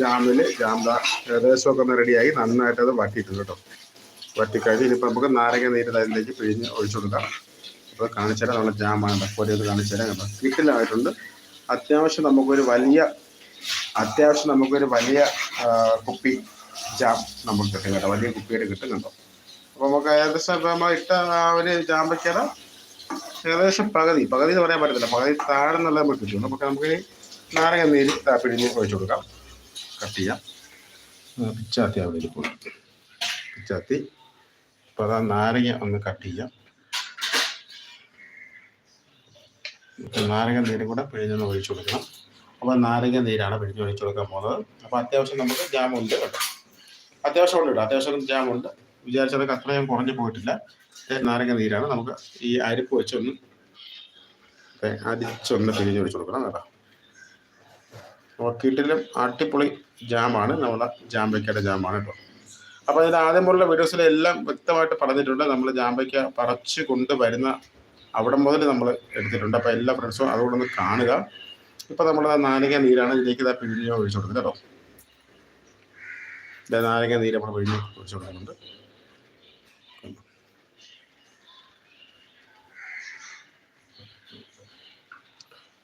ജാമിൽ ജാമ്പ ഏകദേശമൊക്കെ റെഡിയായി നന്നായിട്ട് അത് വട്ടിയിട്ടുണ്ട് കേട്ടോ. വട്ടിക്കഴിഞ്ഞ് ഇനിയിപ്പോൾ നമുക്ക് നാരങ്ങ നീര് അതിലേക്ക് പിഴിഞ്ഞ് ഒഴിച്ചു കൊടുക്കാം. അപ്പോൾ കാണിച്ചു നമ്മൾ നമ്മുടെ ജാമാണ് പൊരിയത് ഒന്ന് കാണിച്ചു തരാം കേട്ടോ. കിട്ടിലായിട്ടുണ്ട് അത്യാവശ്യം നമുക്കൊരു വലിയ അത്യാവശ്യം നമുക്കൊരു വലിയ കുപ്പി ജാം നമുക്ക് കിട്ടും കേട്ടോ. വലിയ കുപ്പിയുടെ കിട്ടും കേട്ടോ. അപ്പോൾ നമുക്ക് ഏകദേശം ഇപ്പോൾ നമ്മൾ ഇട്ട ആ ഒരു ജാമ്പയ്ക്കട ഏകദേശം പകുതി. പകുതി എന്ന് പറയാൻ പറ്റത്തില്ല. പകുതി താഴെ നല്ല നമുക്ക് കിട്ടും. നമുക്ക് നമുക്ക് നാരങ്ങ നീര് പിഴിഞ്ഞ് ഒഴിച്ചു കൊടുക്കാം. കട്ട് ചെയ്യാം. പിച്ചാത്തി അവിടെ ഇരിക്കും പിച്ചാത്തി അപ്പോൾ അതാ നാരങ്ങ ഒന്ന് കട്ട് ചെയ്യാം. നാരങ്ങ നീരും കൂടെ പിഴിഞ്ഞൊന്ന് ഒഴിച്ചു കൊടുക്കണം. അപ്പോൾ നാരങ്ങ നീരാണ് പിഴിഞ്ഞ് ഒഴിച്ചു കൊടുക്കാൻ പോകുന്നത്. അപ്പോൾ അത്യാവശ്യം നമുക്ക് ജാമുണ്ട് കേട്ടോ. അത്യാവശ്യം ഉണ്ട് കേട്ടോ. അത്യാവശ്യം ജാമുണ്ട് വിചാരിച്ചതൊക്കെ അത്രയും കുറഞ്ഞു പോയിട്ടില്ല. നാരങ്ങ നീരാണ്. നമുക്ക് ഈ അരിപ്പ് വെച്ചൊന്ന് അരിച്ചൊന്ന് പിഴിഞ്ഞ് ഒഴിച്ചു കൊടുക്കണം കേട്ടോ. നോക്കിയിട്ടിലും അടിപൊളി ജാമാണ്. നമ്മുടെ ജാമ്പയ്ക്കയുടെ ജാമാണ് കേട്ടോ. അപ്പോൾ അതിന്റെ ആദ്യം പോലുള്ള വീഡിയോസിലെല്ലാം വ്യക്തമായിട്ട് പറഞ്ഞിട്ടുണ്ട്. നമ്മൾ ജാമ്പയ്ക്ക പറിച്ച് കൊണ്ടുവരുന്ന അവിടെ മുതൽ നമ്മൾ എടുത്തിട്ടുണ്ട്. അപ്പോൾ എല്ലാ ഫ്രണ്ട്സും അതുകൊണ്ട് ഒന്ന് കാണുക. ഇപ്പോൾ നമ്മൾ നാരങ്ങ നീരാണ് ഇതിലേക്ക് ഇതാ പിഴിഞ്ഞ് ഒഴിച്ചു കൊടുക്കുന്നത് കേട്ടോ. നാരങ്ങ നീര് നമ്മൾ പിഴിഞ്ഞ് ഒഴിച്ചു കൊടുക്കുന്നുണ്ട്.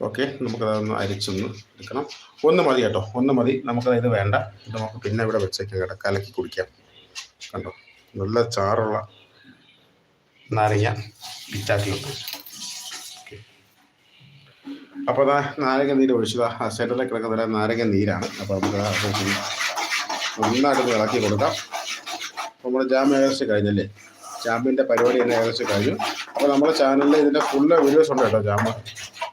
ഓക്കെ നമുക്കതൊന്ന് അരിച്ചൊന്ന് എടുക്കണം. ഒന്ന് മതി കേട്ടോ ഒന്ന് മതി. നമുക്കത് വേണ്ട. ഇത് നമുക്ക് പിന്നെ ഇവിടെ വെച്ചേക്കാം കേട്ടോ കലക്കി കുടിക്കാം. കണ്ടോ? നല്ല ചാറുള്ള നാരങ്ങ ബിറ്റാക്കിയുണ്ട് അപ്പോൾ അതാ നാരങ്ങ നീര് ഒഴിച്ചതാ. ആ സെന്ററിൽ കിടക്കുന്ന നാരങ്ങ നീരാണ്. അപ്പോൾ നമുക്ക് നന്നായിട്ട് ഇളക്കി കൊടുക്കാം. നമ്മുടെ ജാമ്യം ഏകദേശം കഴിഞ്ഞല്ലേ? ജാമ്യന്റെ പരിപാടി തന്നെ ഏകദേശം കഴിഞ്ഞു. അപ്പോൾ നമ്മുടെ ചാനലിൽ ഇതിന്റെ ഫുള്ള് വീഡിയോസ് ഉണ്ട് കേട്ടോ ജാമ്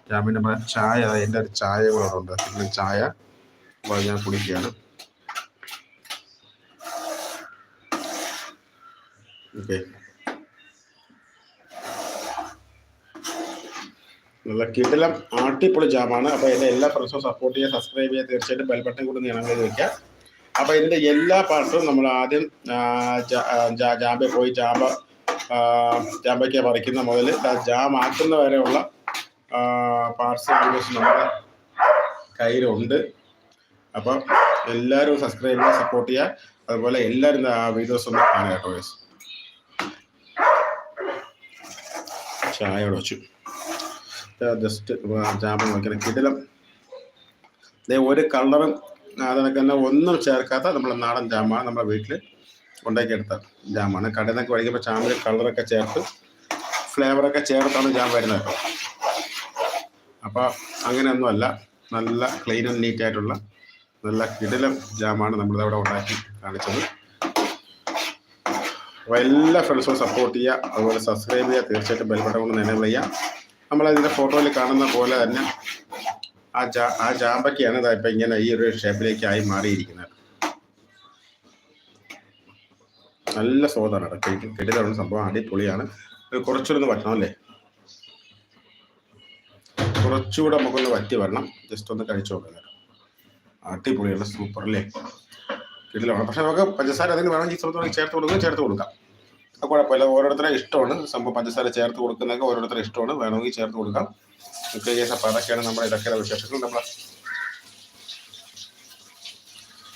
നമ്മുടെ ചായ എന്റെ ഒരു ചായ കൂടെ പിന്നെ ചായ ഞാൻ കുടിക്കുകയാണ്. നല്ല കിടിലം ആട്ടിപ്പൊളി ജാമാണ് അപ്പോൾ എന്റെ എല്ലാ ഫ്രണ്ട്സും സപ്പോർട്ട് ചെയ്യുക സബ്സ്ക്രൈബ് ചെയ്യുക തീർച്ചയായിട്ടും ബെൽ ബട്ടൺ കൂടി നീളം ചെയ്ത് അപ്പൊ അപ്പോൾ എല്ലാ പാർട്ടും നമ്മൾ ആദ്യം ജാമ്പ പോയി ജാമ്പ ജാമ്പയ്ക്ക് പറിക്കുന്ന മുതൽ ജാം ആക്കുന്ന വരെയുള്ള പാർട്സ് വീഡിയോസ് നമ്മുടെ കയ്യിലുണ്ട്. അപ്പം എല്ലാവരും സബ്സ്ക്രൈബ് ചെയ്യുക സപ്പോർട്ട് ചെയ്യുക അതുപോലെ എല്ലാവരും ആ വീഡിയോസ് ഒന്ന് കാണുക കേട്ടോ guys. ചായ വെച്ചു. ജസ്റ്റ് ചാമ്പ നോക്കിയാൽ കിടിലം. ഒരു കളറും അതിനൊക്കെ തന്നെ ഒന്നും ചേർക്കാത്ത നമ്മുടെ നാടൻ ജാമാണ് നമ്മുടെ വീട്ടിൽ ഉണ്ടാക്കിയെടുത്ത ജാമാണ്. കടയിൽ നിന്നൊക്കെ വഴിക്കുമ്പോൾ ചാമ്പിൽ കളറൊക്കെ ചേർത്ത് ഫ്ലേവറൊക്കെ ചേർത്താണ് ജാം വരുന്നത് കേട്ടോ. അപ്പോൾ അങ്ങനെയൊന്നുമല്ല. നല്ല ക്ലീൻ ആൻഡ് നീറ്റ് ആയിട്ടുള്ള നല്ല കിടിലം ജാമാണ് നമ്മളിത് അവിടെ ഉണ്ടാക്കി കാണിച്ചത്. അപ്പോൾ എല്ലാ ഫ്രണ്ട്സും സപ്പോർട്ട് ചെയ്യുക. അതുപോലെ സബ്സ്ക്രൈബ് ചെയ്യുക. തീർച്ചയായിട്ടും ബെൽ ബട്ടൺ കൊണ്ട് എനേബിൾ ചെയ്യുക. നമ്മളതിന്റെ ഫോട്ടോയിൽ കാണുന്ന പോലെ തന്നെ ആ ജാ ആ ജാമ്പയ്ക്കാണ് ഇതായിപ്പോൾ ഇങ്ങനെ ഈ ഒരു ഷേപ്പിലേക്കായി മാറിയിരിക്കുന്നത്. നല്ല സ്വാദാണ് കഴിക്കും സംഭവം. അടിപൊളിയാണ്. കുറച്ചുകൂടെ വറ്റണം അല്ലേ? കുറച്ചുകൂടെ നമുക്കൊന്ന് വറ്റി വരണം. ജസ്റ്റ് ഒന്ന് കഴിച്ചു നോക്കാം അടിപൊളിയാണ് സൂപ്പർ അല്ലേ? കിടിലാണ് പക്ഷെ നമുക്ക് പഞ്ചസാര അതിന് വേണമെങ്കിൽ സ്ഥലത്തോടെ ചേർത്ത് കൊടുക്കുക ചേർത്ത് കൊടുക്കാം. അത് കുഴപ്പമില്ല. ഓരോരുത്തരുടെ ഇഷ്ടമാണ്. സംഭവം പഞ്ചസാര ചേർത്ത് കൊടുക്കുന്നതൊക്കെ ഓരോരുത്തരുടെ ഇഷ്ടമാണ്. വേണമെങ്കിൽ ചേർത്ത് കൊടുക്കാം. പ്രത്യേകിച്ച് അപ്പം അതൊക്കെയാണ് നമ്മുടെ ഇതൊക്കെയുള്ള വിശേഷങ്ങൾ. നമ്മളെ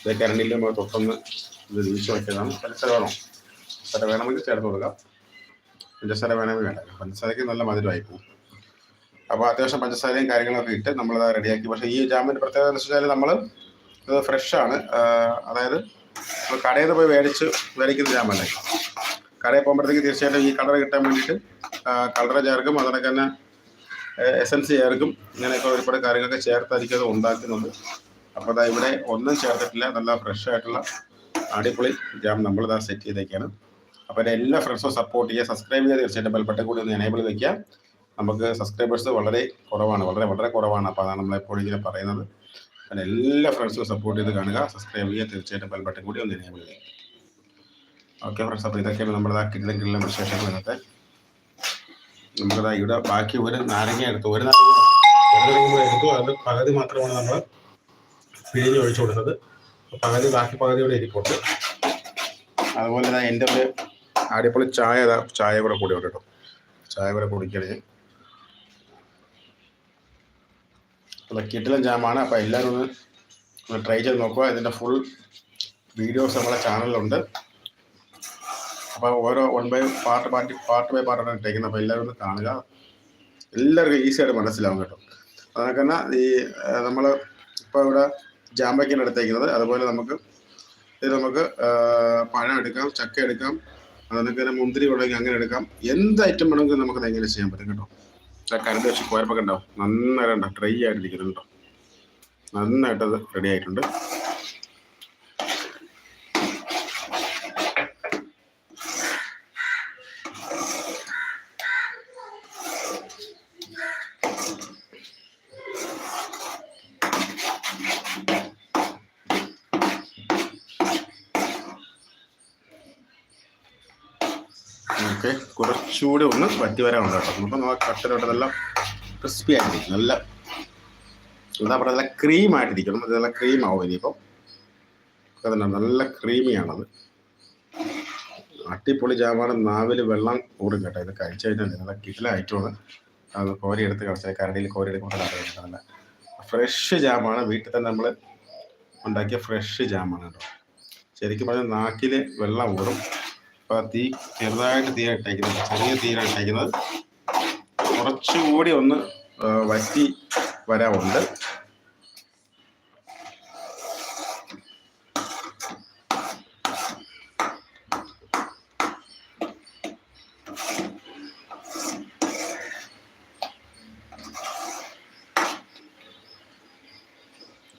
ഇത് കരണ്ടിൽ നമ്മൾ തൊട്ടൊന്ന് ഇത് വീഴ്ച വയ്ക്കുന്നതാണ് പഞ്ചസാര വേണോ? പഞ്ചസാര വേണമെങ്കിൽ ചേർത്ത് കൊടുക്കാം. പഞ്ചസാര വേണമെങ്കിൽ വേണ്ട. പഞ്ചസാരയ്ക്ക് നല്ല മധുരമായി പോകും അപ്പോൾ അത്യാവശ്യം പഞ്ചസാരയും കാര്യങ്ങളൊക്കെ ഇട്ട് നമ്മളത് റെഡിയാക്കി. പക്ഷേ ഈ ജാമിന്റെ പ്രത്യേകത എന്ന് വെച്ചാൽ നമ്മൾ ഇത് ഫ്രഷാണ് അതായത് കടയിൽ നിന്ന് പോയി മേടിച്ച് മേടിക്കുന്ന ജാമല്ലേ? കടയിൽ പോകുമ്പോഴത്തേക്ക് തീർച്ചയായിട്ടും ഈ കളർ കിട്ടാൻ വേണ്ടിയിട്ട് കളർ ചേർക്കും. അതോടൊക്കെ തന്നെ എസൻസ് ചേർക്കും. ഇങ്ങനെയൊക്കെ ഒരുപാട് കാര്യങ്ങളൊക്കെ ചേർത്തായിരിക്കും അത് ഉണ്ടാക്കുന്നത്. അപ്പോൾ അതാ ഇവിടെ ഒന്നും ചേർത്തിട്ടില്ല. നല്ല ഫ്രഷ് ആയിട്ടുള്ള അടിപൊളി ജാം നമ്മൾ ഇതാ സെറ്റ് ചെയ്തേക്കാണ്. അപ്പോൾ എന്റെ എല്ലാ ഫ്രണ്ട്സും സപ്പോർട്ട് ചെയ്യുക. സബ്സ്ക്രൈബ് ചെയ്യുക തീർച്ചയായിട്ടും ബൽപ്പെട്ട കൂടി ഒന്ന് എനേബിൾ വയ്ക്കുക നമുക്ക് സബ്സ്ക്രൈബേഴ്സ് വളരെ കുറവാണ് വളരെ വളരെ കുറവാണ്. അപ്പോൾ അതാണ് നമ്മളെപ്പോഴും ഇങ്ങനെ പറയുന്നത്. പിന്നെ എല്ലാ ഫ്രണ്ട്സും സപ്പോർട്ട് ചെയ്ത് കാണുക. സബ്സ്ക്രൈബ് ചെയ്യുക. തീർച്ചയായിട്ടും ബെൽബട്ടൺ കൂടി ഒന്ന് എനേബിൾ ചെയ്യുക ഓക്കെ ഫ്രണ്ട്സ് അപ്പോൾ ഇതൊക്കെയാണ് കിട്ടുന്ന കിട്ടുന്ന വിശേഷങ്ങൾ ഇന്നത്തെ. നമുക്കതാ ഇവിടെ ബാക്കി ഒരു നാരങ്ങ എടുത്തു ഒരു നാരങ്ങ എടുത്തു. അത് പകുതി മാത്രമാണ് നമ്മൾ പിഴിഞ്ഞ് ഒഴിച്ചു കൊടുത്തത്. പകുതി ബാക്കി പകുതി ഇവിടെ ഇരിപ്പുണ്ട്. അതുപോലെ തന്നെ എന്റെ ഒരു അടിപൊളി ചായ ചായ കൂടെ കൂടി കേട്ടോ. ചായ കൂടെ കുടിക്കണേ അല്ല കിട്ടിലും ജാമാണ്. അപ്പോൾ എല്ലാവരും ഒന്ന് ട്രൈ ചെയ്ത് നോക്കുക. ഇതിന്റെ ഫുൾ വീഡിയോസ് നമ്മുടെ ചാനലിലുണ്ട് അപ്പോൾ ഓരോ one by part party part by പാർട്ടാണ് ഇട്ടേക്കുന്നത്. അപ്പോൾ എല്ലാവരും ഒന്ന് കാണുക. എല്ലാവർക്കും ഈസിയായിട്ട് മനസ്സിലാവും കേട്ടോ. അതൊക്കെ തന്നെ ഈ നമ്മൾ ഇപ്പോൾ ഇവിടെ ജാമ്പയ്ക്കാണ് എടുത്തേക്കുന്നത്. അതുപോലെ നമുക്ക് ഇത് നമുക്ക് പഴം എടുക്കാം ചക്ക എടുക്കാം അതൊക്കെ മുന്തിരി ഉണ്ടെങ്കിൽ അങ്ങനെ എടുക്കാം. എന്ത് ഐറ്റം വേണമെങ്കിലും നമുക്ക് എങ്ങനെ ചെയ്യാൻ പറ്റും കേട്ടോ. കരണ്ട് വെച്ച് കുഴപ്പമൊക്കെ ഉണ്ടാവും നന്നായിട്ട് ഉണ്ടാവും ഡ്രൈ ആയിട്ടിരിക്കുന്നുണ്ടോ നന്നായിട്ടത് റെഡി ആയിട്ടുണ്ട് ഓക്കെ കുറച്ചുകൂടി ഒന്ന് വറ്റി വരാനുണ്ട് കേട്ടോ നമുക്ക് നമ്മൾ കട്ടലോട്ട് നല്ല ക്രിസ്പി ആയിട്ടിരിക്കും നല്ല എന്താ പറയുക നല്ല ക്രീം ആയിട്ടിരിക്കണം അത് നല്ല ക്രീം ആവും ഇനിയിപ്പം. അതല്ല നല്ല ക്രീമിയാണത് അട്ടിപ്പൊളി ജാമാണ്. നാവിൽ വെള്ളം കൂടും കേട്ടോ. ഇത് കഴിച്ചു കഴിഞ്ഞാൽ നല്ല കിറ്റില അത് കോരി എടുത്ത് കളിച്ചാൽ കരടിയിൽ കോരി എടുക്കുമ്പോൾ നല്ല ഫ്രഷ് ജാമാണ്. വീട്ടിൽ തന്നെ നമ്മൾ ഉണ്ടാക്കിയ ഫ്രഷ് ജാമാണ് കേട്ടോ. ശരിക്കും പറഞ്ഞാൽ നാക്കിൽ വെള്ളം ഊറും അപ്പോൾ തീ ചെറുതായിട്ട് തീ ഇട്ടേക്കുന്നത്. ചെറിയ തീരാണ് ഇട്ടേക്കുന്നത്. കുറച്ചുകൂടി ഒന്ന് വറ്റി വരാറുണ്ട്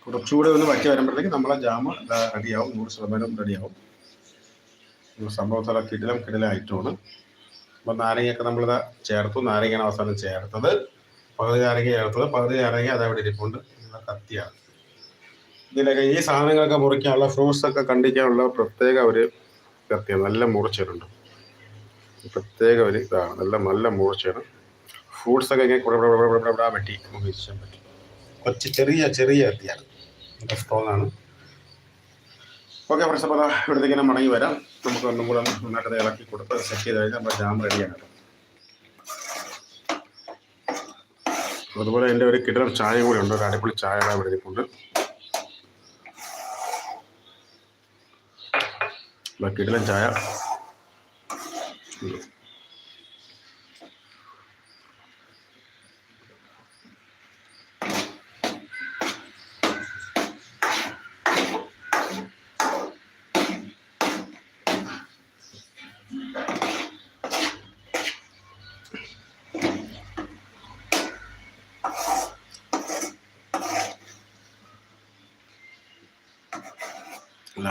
കുറച്ചുകൂടി ഒന്ന് വറ്റി വരുമ്പോഴത്തേക്ക് നമ്മളെ ജാമ് റെഡിയാവും നൂറ് ശതമാനം റെഡിയാവും സംഭവത്തിൽ കിടിലം കിടിലം കിടിലായിട്ടുമാണ് അപ്പം നാരങ്ങയൊക്കെ നമ്മൾ ചേർത്തു നാരങ്ങയാണ് അവസാനം ചേർത്തത് പകുതി നാരങ്ങ ചേർത്തത് പകുതി നാരങ്ങ അതവിടെ ഇരിപ്പുണ്ട് കത്തിയാണ് ഇതിലൊക്കെ ഈ സാധനങ്ങളൊക്കെ മുറിക്കാനുള്ള ഫ്രൂട്ട്സ് ഒക്കെ കണ്ടിക്കാനുള്ള പ്രത്യേക ഒരു കത്തിയാണ് നല്ല മുറിച്ചിട്ടുണ്ട് പ്രത്യേക ഒരു ഇതാണ് നല്ല നല്ല മുറിച്ചാണ് ഫ്രൂട്ട്സ് ഒക്കെ ഇങ്ങനെ കൂടെ ഇവിടെ ഇവിടെ ഇവിടെ വെട്ടി നമുക്ക് വീശാൻ പറ്റും കൊച്ചു ചെറിയ ചെറിയ കത്തിയാണ് സ്ട്രോങ് ആണ് ഓക്കെ ഫ്രണ്ട്സ് അപ്പോൾ ഇവിടത്തേക്ക് ഇങ്ങനെ മടങ്ങി വരാം. നമുക്ക് ഒന്നും കൂടെ നന്നായിട്ട് ഇളക്കി കൊടുത്ത് സെറ്റ് ചെയ്ത് കഴിഞ്ഞാൽ നമ്മുടെ ജാം റെഡിയാണ് അതുപോലെ എന്റെ ഒരു കിടർ ചായ കൂടി ഉണ്ട്. ഒരു അടിപൊളി ചായ ഇവിടെ ഇരിപ്പുണ്ട് കിടലൻ ചായ.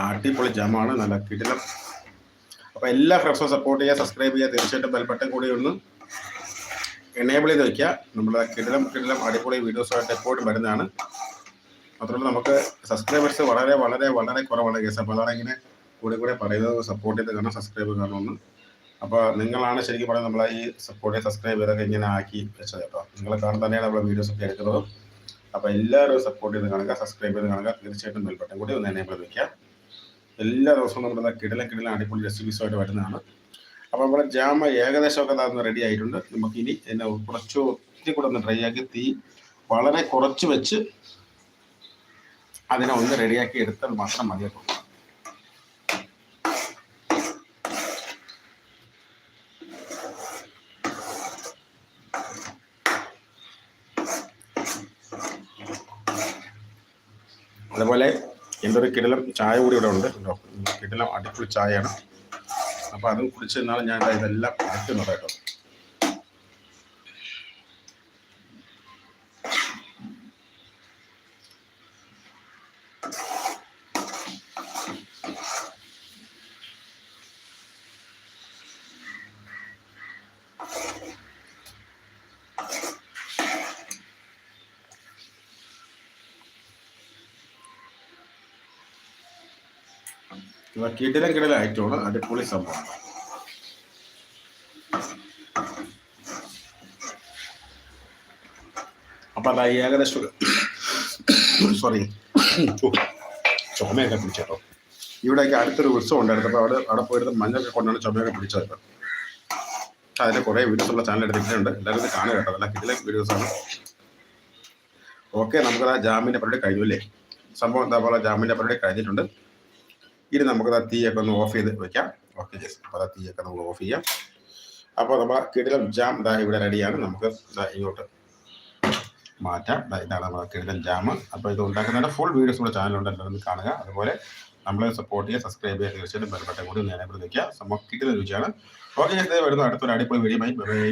അടിപൊളി ജാമാണ് നല്ല കിടിലം. അപ്പോൾ എല്ലാ ഫ്രണ്ട്സും സപ്പോർട്ട് ചെയ്യുക സബ്സ്ക്രൈബ് ചെയ്യുക തീർച്ചയായിട്ടും ബെൽബട്ടൺ കൂടി ഒന്ന് എനേബിൾ ചെയ്ത് വയ്ക്കുക നമ്മുടെ കിടിലം കിടിലം അടിപൊളി വീഡിയോസുമായിട്ട് എപ്പോഴും വരുന്നതാണ്. മാത്രമല്ല നമുക്ക് സബ്സ്ക്രൈബേഴ്സ് വളരെ വളരെ വളരെ കുറവാണ് കേസ് അപ്പോൾ അതാണ് ഇങ്ങനെ കൂടെ കൂടെ പറയുന്നത് സപ്പോർട്ട് ചെയ്ത് കാരണം സബ്സ്ക്രൈബ് കാണുമെന്ന് അപ്പോൾ നിങ്ങളാണ് ശരിക്കും പറഞ്ഞാൽ നമ്മളെ ഈ സപ്പോർട്ട് ചെയ്ത് സബ്സ്ക്രൈബ് ചെയ്തൊക്കെ ഇങ്ങനെ ആക്കി വെച്ചത് കേട്ടോ. നിങ്ങളെ കാണാൻ തന്നെയാണ് നമ്മളെ വീഡിയോസ് ഒക്കെ എടുക്കുന്നത്. അപ്പോൾ എല്ലാവരും സപ്പോർട്ട് ചെയ്ത് കാണുക സബ്സ്ക്രൈബ് ചെയ്ത് കാണുക. തീർച്ചയായിട്ടും ബെൽബട്ടൺ കൂടി ഒന്ന് എന്നെ വിളിക്കാം എല്ലാ ദിവസവും നമ്മുടെ കിടലം കിടലം അടിപൊളി റെസിപ്പീസുമായിട്ട് വരുന്നതാണ്. അപ്പോൾ നമ്മുടെ ജാമ ഏകദേശമൊക്കെ അതൊന്ന് റെഡി ആയിട്ടുണ്ട്. നമുക്ക് ഇനി എന്നെ കുറച്ച് ഒത്തിരി കൂടെ ഒന്ന് ഡ്രൈ ആക്കി തീ വളരെ കുറച്ച് വെച്ച് അതിനെ ഒന്ന് റെഡിയാക്കി എടുത്താൽ മാത്രം മതിയാക്കും അതുപോലെ എന്റെ ഒരു കിടലം ചായ കൂടി ഇവിടെ ഉണ്ട്. കിടലം അടിപൊളി ചായയാണ്. അപ്പോൾ അതും കുടിച്ച് ഞാൻ ഇതെല്ലാം എടുക്കുന്നത് കേട്ടോ. കിടിലം കിടലം ആയിട്ടുള്ള അടിപൊളി സംഭവം അപ്പൊ അതാ ഏകദേശം സോറി ചുമയൊക്കെ പിടിച്ചോ ഇവിടെയൊക്കെ അടുത്തൊരു ഉത്സവം ഉണ്ടായിരുന്നു. അപ്പോൾ അവിടെ അവിടെ പോയിരുന്ന മഞ്ഞൊക്കെ കൊണ്ടാണ് ചുമയൊക്കെ പിടിച്ചത് അതിന്റെ കുറേ വീഡിയോസുള്ള ചാനൽ എടുത്തിട്ടുണ്ട്. എല്ലാവരും കാണുക കേട്ടോ. നല്ല കിടിലം വീഡിയോസാണ് ഓക്കെ നമുക്ക് ആ ജാമിന്റെ പരിപാടി കഴിഞ്ഞു അല്ലേ? സംഭവം എന്താ പറയുക ജാമിന്റെ പരിപാടി കഴിഞ്ഞിട്ടുണ്ട്. ഇനി നമുക്ക് ദാ തീയൊക്കെ ഒന്ന് ഓഫ് ചെയ്ത് വെക്കാം. ഓക്കെ ജസ് അപ്പോൾ ദാ തീയൊക്കെ നമുക്ക് ഓഫ് ചെയ്യാം. അപ്പോൾ നമ്മൾ കിടിലം ജാം ഇതാ ഇവിടെ റെഡിയാണ് നമുക്ക് ദാ ഇങ്ങോട്ട് മാറ്റാം. ദാ ഇതാണ് നമ്മുടെ കിടിലൻ ജാം അപ്പോൾ ഇത് ഉണ്ടാക്കുന്നതിന്റെ ഫുൾ വീഡിയോസ് നമ്മുടെ ചാനലുണ്ട് എല്ലാവരും കാണുക. അതുപോലെ നമ്മളെ സപ്പോർട്ട് ചെയ്യുക സബ്സ്ക്രൈബ് ചെയ്യുക തീർച്ചയായിട്ടും ബെൽബട്ടൻ കൂടി നേരെ സംഭവം കിട്ടുന്ന രുചിയാണ്. ഓക്കെ വരുന്നു. അടുത്തൊരു അടിപൊളി വീഡിയോ ബൈ ബൈ